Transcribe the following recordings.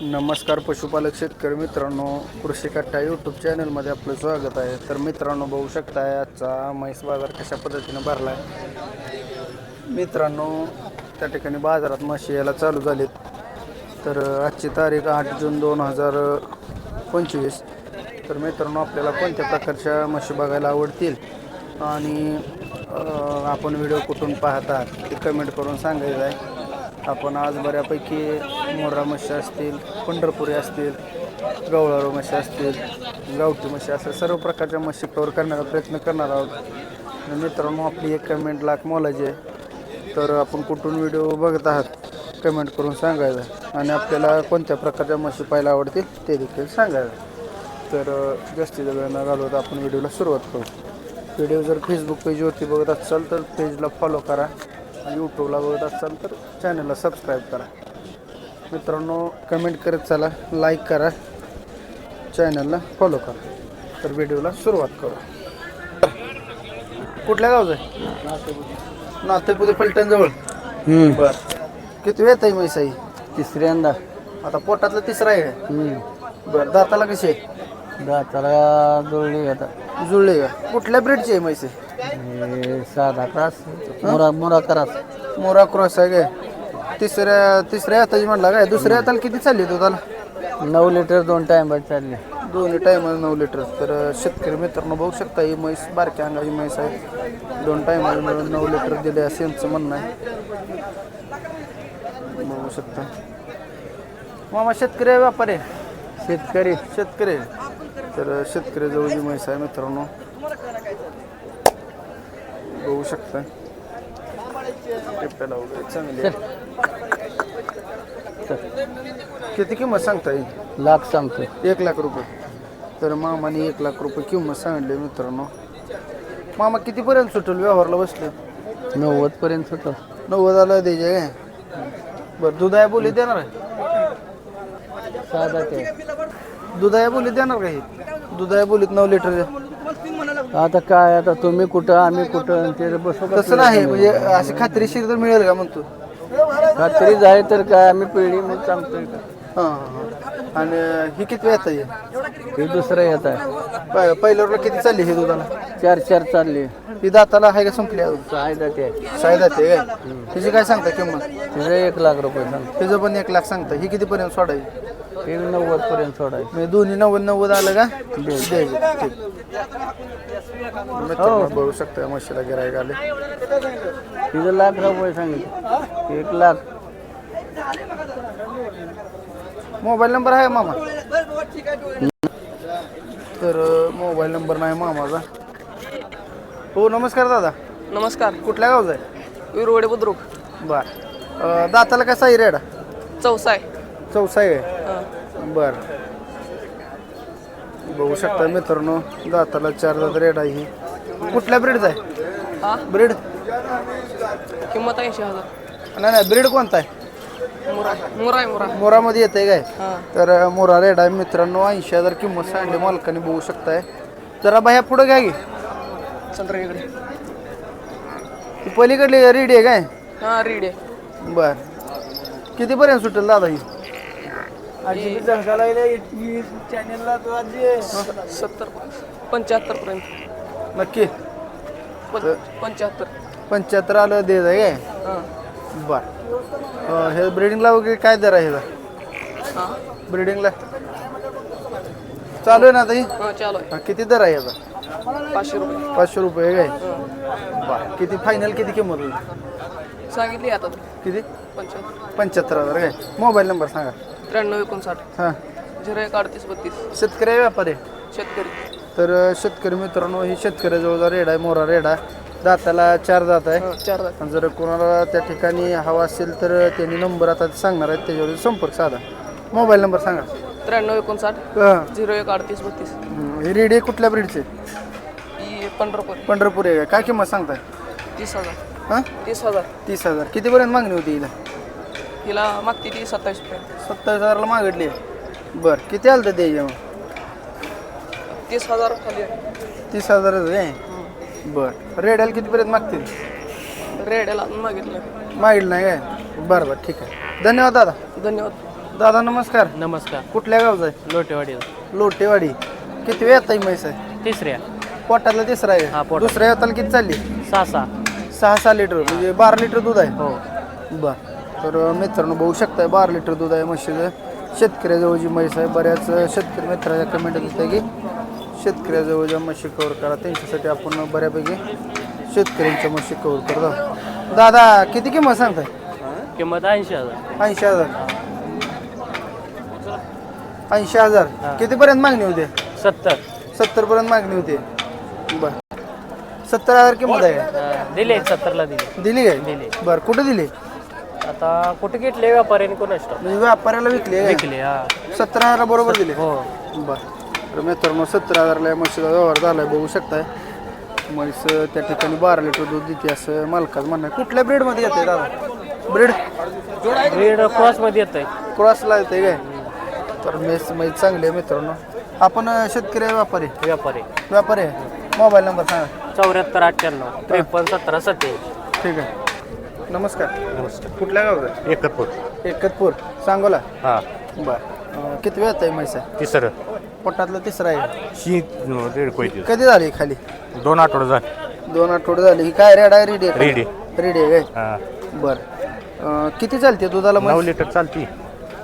नमस्कार पशुपालक शेतकरी मित्रांनो कृषी कट्टा यूट्यूब चॅनलमध्ये आपलं स्वागत आहे. तर मित्रांनो बघू शकताय आजचा म्हैस बाजार कशा पद्धतीनं भरला आहे मित्रांनो त्या ठिकाणी बाजारात म्हशी यायला चालू झालीत. तर आजची तारीख आठ जून दोन हजार पंचवीस. तर मित्रांनो आपल्याला कोणत्या प्रकारच्या म्हशी बघायला आवडतील? आणि आपण व्हिडिओ कुठून पाहतात ते कमेंट करून सांगायचं आहे. आपण आज बऱ्यापैकी मोरा म्हशी असतील पंढरपुरी असतील गवळारू म्हशी असतील गावठी म्हशी असतील सर्व प्रकारच्या म्हशी कवर करण्याचा प्रयत्न करणार आहोत. मित्रांनो आपली एक कमेंट लाख मोलाची आहे. तर आपण कुठून व्हिडिओ बघत आहात कमेंट करून सांगायचं. आणि आपल्याला कोणत्या प्रकारच्या म्हशी पाहायला आवडतील ते देखील सांगायचं. तर जास्तीचा वेळ न घालवत आपण व्हिडिओला सुरुवात करू. व्हिडिओ जर फेसबुक पेजवरती बघत असाल तर पेजला फॉलो करा. यूट्यूबला बघत असाल तर चॅनलला सबस्क्राईब करा. मित्रांनो कमेंट करत चला लाईक करा. चॅनलला फॉलो करा. तर व्हिडिओला सुरुवात करू. कुठल्या गावचं आहे? नातेपुते फलटणजवळ बर. किती वेळ आहे मैसाई तिसऱ्यांदा. आता पोटातलं तिसरा आहे. बरं दाताला कशी आहे? दाताला जुळली आता. जुळले का? कुठल्या ब्रीडची आहे म्हैसे हे साधा क्रास. मुरा मुरा क्रास. मोरा क्रॉस आहे काय? तिसऱ्या तिसऱ्या हाताची म्हणला काय? दुसऱ्या हाताला किती चालली दुधाला नऊ लिटर दोन टाइम चालले. दोन्ही टायमाला नऊ लिटर. तर शेतकरी मित्रांनो बघू शकता ही म्हैस बारक्या अंगाची म्हैस आहे. दोन टायमाला मिळून नऊ लिटर दिले असं यांचं म्हणणं आहे. बघू शकता. मामा शेतकरी आहे व्यापारी आहे? शेतकरी. शेतकरी. तर शेतकरी जवळची म्हैस आहे मित्रांनो. बघू शकता. टिप्प्याला वगैरे. चांगली आहे. किती किंमत सांगता येईल? लाख सांगतो. एक लाख रुपये. तर मामाने एक लाख रुपये किंमत सांगितली मित्रांनो. मामा कितीपर्यंत सुटेल व्यवहारला बसले? नव्वद पर्यंत होतं नव्वदाला द्यायचे काय? बरं दुधाया बोली देणार आहे? साधा ते. दुधाया बोली देणार का ही? दुधाया बोलीत नऊ लिटर आता काय आता तुम्ही कुठं आम्ही कुठं ते बसू का तसं नाही म्हणजे अशी खात्रीशीर तर मिळेल का म्हणतो खात्री आहे तर काय आम्ही पिढी मग सांगतोय का? हां हां आणि ही किती येत आहे? हे दुसरं येत आहे. प- पहिल्यावर किती चालली हे दुधाला? चार चार चालली. ही दाताला आहे का संपली अजून? सायदा ते सायदा ते काय तिची काय सांगता किंमत? तिचं एक लाख रुपये सांगतो. तिचं पण एक लाख सांगता. ही कितीपर्यंत सोडायची? ते नव्वद पर्यंत सोडायचं. म्हणजे दोन्ही नव्वद नव्वद आलं का? द्यायचं ठीक मित्रांनो बघू शकता म्हशीला गिरायक आले. तिचं लाख रुपये सांगितलं. एक लाख. मोबाईल नंबर आहे मामा? तर मोबाईल नंबर नाही मामाचा. हो नमस्कार दादा. नमस्कार. कुठल्या गावचा आहे? विरवडे बुद्रुक. बर. दाताला कसा आहे रेडा? चौसाय चौसा आहे. बर बघू शकता मित्रांनो दाताला चार दात रेड आहे ही. कुठल्या ब्रीडचा आहे? हा? ब्रीड किंमत ऐंशी हजार. नाही नाही ब्रीड कोणता आहे? मुरा मुरा आहे मुरा. मोरामध्ये येते काय? हा. तर मोरा रेड आहे मित्रांनो ऐंशी हजार किंमत सांगली मालकाने बघू शकताय. जरा बाह्या पुढं घ्या की. ती पलीकडली रेडी आहे काय? हा रीड आहे. बर. कितीपर्यंत सुटेल दादा ही? सत्तर पंच्याहत्तर पर्यंत. नक्की. पंच्याहत्तर. पंच्याहत्तर आलं दे काय? हा. बर. हे ब्रिडिंगला वगैरे काय दर आहे ब्रिडिंगला चालू आहे ना आता चालू आहे. किती दर आहे याचा पाचशे रुपये. पाचशे रुपये काय. बर. किती फायनल किती किंमत होईल? सांगितली आता. किती? पंच्याहत्तर. पंच्याहत्तर हजार काय? मोबाईल नंबर सांगा. त्र्याण्णव एकोणसाठ. हां. झिरो एक अडतीस बत्तीस. शेतकरी आहे व्यापारी? आहे? शेतकरी. तर अ, शेतकरी मित्रांनो ही शेतकऱ्याजवळचा रेड आहे मोरा रेड. आहे दाताला चार दात आहे. हा चार आणि जर कोणाला त्या ठिकाणी हवा असेल तर त्यांनी नंबर आता सांगणार आहेत त्याच्यावर संपर्क साधा. मोबाईल नंबर सांगा. त्र्याण्णव एकोणसाठ. हं. झिरो एक अडतीस बत्तीस. हं. रेड आहे कुठल्या ब्रीडचे? ही पंधरा पंढरपूर आहे का? काय किंमत सांगताय? तीस हजार. हां? तीस हजार. तीस हजार. कितीपर्यंत मागणी होती हिला? हिला मागती ती सत्तावीस पर्यंत सत्तावीस हजारला मागितली. आहे बरं किती आलं तर द्यायचे मग तीस हजार खाली आहे. तीस हजारच आहे बरं. रेड्याला कितीपर्यंत मागतील? रेड याला मागितलं. मागितलं नाही काय? बरं बरं ठीक आहे. धन्यवाद दादा. धन्यवाद. दादा नमस्कार. नमस्कार. कुठल्या गावचा आहे? लोटेवाडी लोटेवाडी. किती वेळ येत म्हैस आहे? तिसऱ्या. पोटातला तिसरा हा, आहे पोटात. दुसऱ्या येताला किती चालली? सहा सहा. सहा सहा लिटर म्हणजे बारा लिटर दूध आहे. हो. बर. तर मित्रांनो बघू शकताय बारा लिटर दूध आहे म्हशीचं. शेतकऱ्याजवळची म्हैस आहे बऱ्याच शेतकरी मित्राच्या कमेंट येत आहे की शेतकऱ्याजवळच्या म्हशी कवर करा त्यांच्यासाठी आपण बऱ्यापैकी शेतकऱ्यांच्या म्हशी कवर करत. दादा किती किंमत सांगताय? किंमत ऐंशी हजार. ऐंशी हजार. ऐंशी हजार. कितीपर्यंत मागणी होते? सत्तर. सत्तर पर्यंत मागणी होते. बर. सत्तर हजार किंमत आहे. दिले सत्तरला दिले. दिली काय? दिले. बर कुठे दिली? आता कुठे घेतले व्यापाऱ्याने कोण म्हणजे व्यापाऱ्याला विकली. विकले हा. सत्तर हजार बरोबर दिले. हो. बर. तर मित्रांनो सत्तर हजारला या म्हशीचा व्यवहार झालाय बघू शकताय. म्हैस त्या ठिकाणी बारा लिटर दूध देते असं मालकाचं म्हणणं आहे. कुठल्या ब्रीडमध्ये येते दादा? ब्रीड रेड क्रॉसमध्ये येत आहे क्रॉसला येते काय? तर मेस म्हैस चांगली आहे मित्रांनो. आपण अं, शेतकरी आहे, व्यापारी? व्यापारी. व्यापारी आहे. मोबाईल नंबर सांगा. चौऱ्याहत्तर अठ्ठ्याण्णव त्रेपन्न सतरा सत्तेचाळीस ठीक आहे. नमस्कार. नमस्कार. कुठल्या गावचा? एकतपूर. एकतपूर. सांगोला? हां. बर. किती वेळ आहे म्हैस? तिसरं. पोटातलं तिसरं आहे. शी दीड कोयती कधी झाली खाली? दोन आठवडे झाले. दोन आठवडे झाले. ही काय रेड आहे? Ready ready. रेडी आहे काय हां बर. अं, किती चालते दुधाला नऊ? लिटर चालती.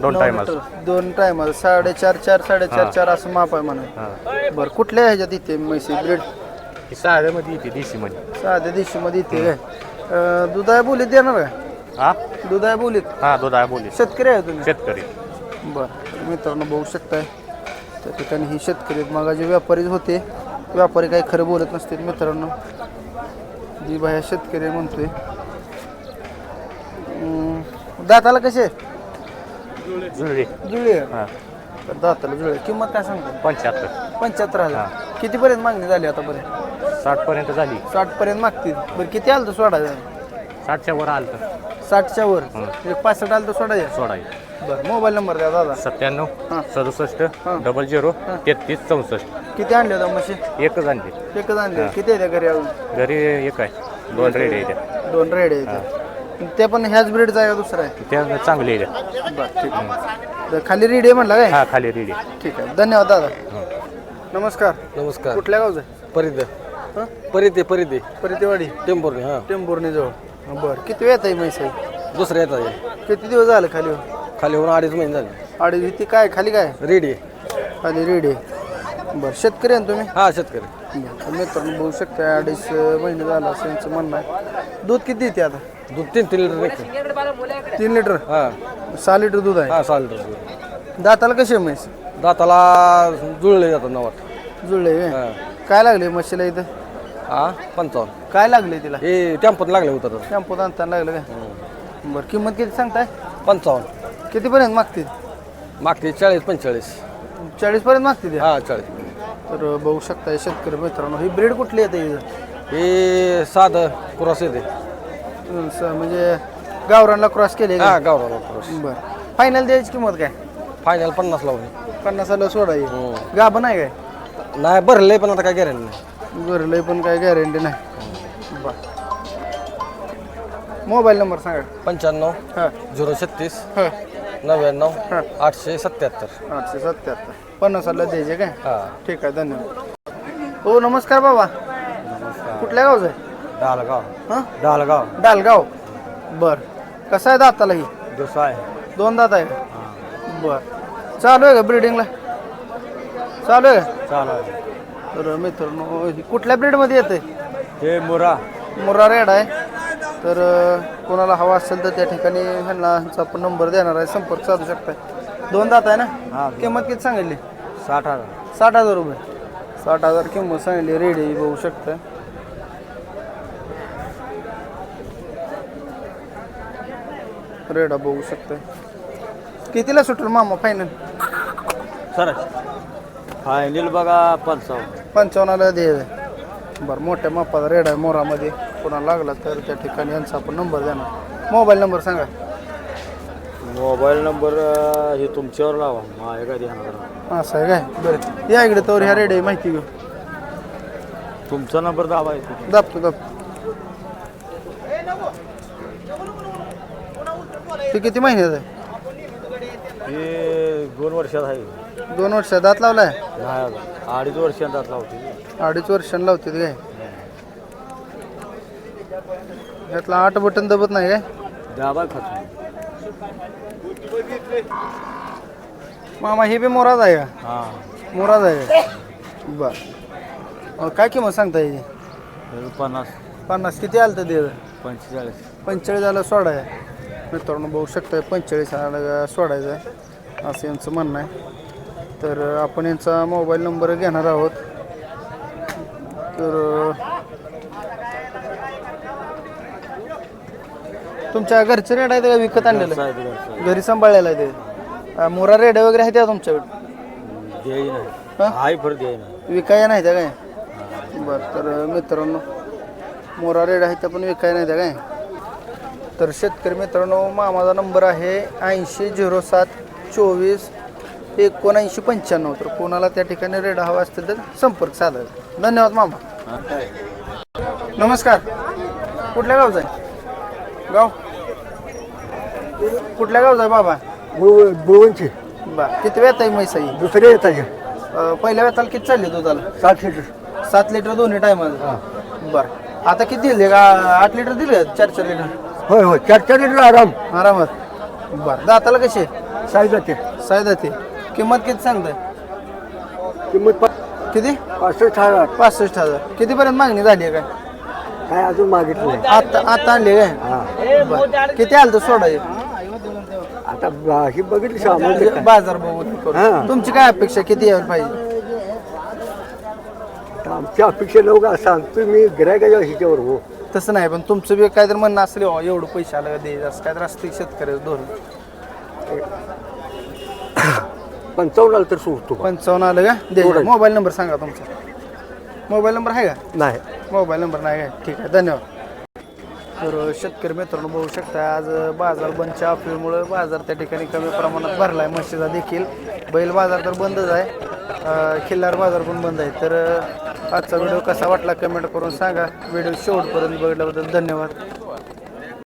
दोन नऊ लिटर. दोन टायमाला साडेचार चार साडेचार. चार असं माप आहे म्हणा हां. बर. कुठल्या ह्याच्यात इथे म्हैसी ब्रेड? ही सहाव्यामध्ये येते देशीमध्ये. साध्या दिवशीमध्ये इथे काय अं, दुधाया बोलीत देणार का हां? दुधाया बोलीत? हां दूध आहे बोली शेतकरी आहे तुम्ही? शेतकरी. बरं. मित्रांनो बघू शकताय. त्या ठिकाणी ही शेतकरी आहेत. मागा जे व्यापारी होते. व्यापारी काही खरं बोलत नसतील मित्रांनो. जी बाया शेतकरी म्हणतोय. अं, दाताला कसे जुळली. हां. दाताला जुळले. किंमत काय सांगता? पंच्याहत्तर. पंच्याहत्तर हजार. कितीपर्यंत मागणी झाली आतापर्यंत? साठपर्यंत झाली. साठ पर्यंत मागतील. बरं किती आलं तर सोडायचं? साठच्या वर आलं तर साठच्या वर? एक पासष्ट आलं तर सोडायचं? सोडायचं. बरं मोबाईल नंबर द्या दादा. सत्त्याण्णव हां. सदुसष्ट हां. डबल झिरो तेहतीस चौसष्ट. किती आणले होता म्हशी? एकच आणली. एकच आणले. किती आहे त्या घरी अजून? घरी एक आहे. दोन रेडी आहे त्या. दोन रेड आहेत ते पण ह्याच ब्रीडचा आहे का दुसरा आहे? त्या चांगली आहे त्या. बरं ठीक आहे. तर खाली रेडी आहे म्हणला काय? हां खाली रेडी आहे. ठीक आहे. धन्यवाद दादा. नमस्कार. नमस्कार. कुठल्या गावचं आहे? परिदे हं? परिदे परिदे परितेवाडी टेंभुर्णी हां. टेंभुर्णी जवळ. बरं. किती वेळ आहे म्हैस आहे दुसऱ्या येतात हे. किती दिवस झाले खाली खाली होऊन अडीच महिने झाले. अडीच ती काय? खाली काय? रेडी. खाली रेडी आहे. बरं शेतकरी आहे ना तुम्ही? हा शेतकरी. बरं. तर मित्रांनो बघू शकता अडीच महिने झाला असं यांचं म्हणणं आहे. दूध किती देते आता? दूध तीन तीन लिटर निघते तीन लिटर? हा. सहा लिटर दूध आहे. हा सहा लिटर दूध. दाताला कशी आहे म्हैस? दाताला जुळले जातात नवाट जुळले काय? हा. काय लागले म्हशीला इथं? हा? पंचावन्न. काय लागले तिला? हे टेम्पोत लागले उतरत टॅम्पोत आणताना लागलं काय? बरं किंमत किती सांगताय? पंचावन्न. कितीपर्यंत मागतील मागते चाळीस पंचेचाळीस. चाळीसपर्यंत मागतील ते? हा चाळीस. तर बघू शकता शेतकरी मित्रांनो ही ब्रीड कुठली येते हे? साधं क्रॉस येते. म्हणजे गावरानला क्रॉस केले हा गावराला क्रॉस. बरं. फायनल द्यायची किंमत काय? फायनल पन्नास लावून पन्नासाला सोडा येईल गाभण आहे काय? नाही भरले पण आता काय गॅरंटी नाही. भरलंय पण काय गॅरंटी नाही. बर मोबाईल नंबर सांगा. पंच्याण्णव हां. झिरो छत्तीस हां. नव्याण्णव. आठशे सत्याहत्तर. आठशे सत्याहत्तर. पन्नासाला द्यायचे काय? हा. ठीक आहे धन्यवाद. हो नमस्कार बाबा. कुठल्या गावचं आहे? डालगाव. हां? डालगाव. डालगाव. बर. कसं आहे दाताला ही? दुसरा आहे. दोन दात आहे का? बर. चालू आहे का ब्रिडिंगला चालू आहे का? चालू तर मित्रांनो ही कुठल्या ब्रीडमध्ये येते ते मुरा. मुर्रा रेड आहे. तर कोणाला हवा असेल तर त्या ठिकाणी ह्यांना ह्यांचा आपण नंबर देणार आहे. संपर्क साधू शकताय. दोन दात आहे ना? किंमत किती सांगितली? साठ हजार. साठ हजार रुपये. साठ हजार किंमत सांगितली. रेडी बघू शकताय. रेडा बघू शकताय. कितीला सुटेल मामा फायनल सर फायनल बघा पंचावन्न. पंचावन्नला दे. बरं मोठ्या मापाचा रेड आहे मोरामध्ये. कोणाला लागला तर त्या ठिकाणी यांचा आपण नंबर देणार. मोबाईल नंबर सांगा. मोबाईल नंबर हे तुमच्यावर लावा. माझ्या काय ध्यानात असं आहे काय? बरं. या इकडे तर ह्या रेड आहे माहिती घेऊ. तुमचा नंबर दाबा आहे दाबतो दाबतो. ते किती महिन्यात आहे? हे दोन वर्षात आहे. दोन वर्ष दात लावलाय? नाही अजून. अडीच वर्षात दात लावते अडीच वर्षांनी लावते काय? यातला आठ बटन दबत नाही काय? दाबा खातो. मामा हे बी मोराज आहे का? हां. मोराज आहे का? बर. अहो, काय किंमत सांगता हे पन्नास. पन्नास किती आलं तर दे पंचेचाळीस. पंचेचाळीस आलं सोडा आहे मित्रांनो बघू शकता पंचेचाळीस आलं सोडायचं. आहे असं यांचं म्हणणं आहे. तर आपण यांचा मोबाईल नंबर घेणार आहोत. तर तुमच्या घरचे रेड आहे का? विकत आणलेलं? घरचं. घरी सांभाळलेलं आहे ते. अं, मोरा रेड वगैरे आहे त्या तुमच्याकडे? हा? हाय नाही विकाय नाही. त्या काय? बरं तर मित्रांनो मोरा रेड आहे त्या पण विकाय नाही त्या काय? तर शेतकरी मित्रांनो मामाचा नंबर आहे ऐंशी झिरो सात चोवीस एकोणऐंशी पंच्याण्णव तर कोणाला त्या ठिकाणी रेड हवा असतील तर संपर्क साधायचा धन्यवाद मामा. नमस्कार. कुठल्या गावचा आहे? गाव? कुठल्या गावचा आहे बाबा? बुळवणची. बा किती वेळ आहे म्हैस आहे दुसरे येत आहे. अं, पहिल्या वेताला किती चालली दुधाला? सात लिटर. सात लिटर दोन्ही टायमाला? बरं. आता किती दिले? का आठ लिटर दिले? चार चार लिटर? होय होय. चार चार लिटर आराम. आरामात. बरं. दाताला कसे? साई जाते सायदा ते किंमत किती सांगताय? किंमत पा- किती? पासष्ट हजार. पासष्ट हजार. कितीपर्यंत मागणी झाली आहे काय? काय अजून मागितलं नाही. आता आता आणले काय? बरं. किती आलं तर सोडाय आता बा- ही बघितली काय. बाजार बघून. हां. तुमची काय अपेक्षा किती यायला पाहिजे? आता आमच्या अपेक्षा लोक सांगतो मी गिरायकाच्या ह्याच्यावर हो. तसं नाही पण तुमचं बी काहीतरी म्हणणं असेल "अहो, एवढं पैसे आलं का दे असं काहीतरी असतं शेतकऱ्याचं धोरण. पंचावन्न आलं तर सोडतो पंचावन्न आलं का? दे सोडायचं. मोबाईल नंबर सांगा तुमचा. मोबाईल नंबर आहे का? नाही. मोबाईल नंबर नाही काय ठीक आहे धन्यवाद. तर शेतकरी मित्रांनो बघू शकता आज बाजार बंदच्या अफवेमुळे बाजार त्या ठिकाणी कमी प्रमाणात भरला आहे म्हशीचा देखील बैल बाजार तर बंदच आहे. अं, खिल्लार बाजार पण बंद आहे. तर अं, आजचा व्हिडिओ कसा वाटला कमेंट करून सांगा. व्हिडिओ शेवटपर्यंत बघितल्याबद्दल धन्यवाद.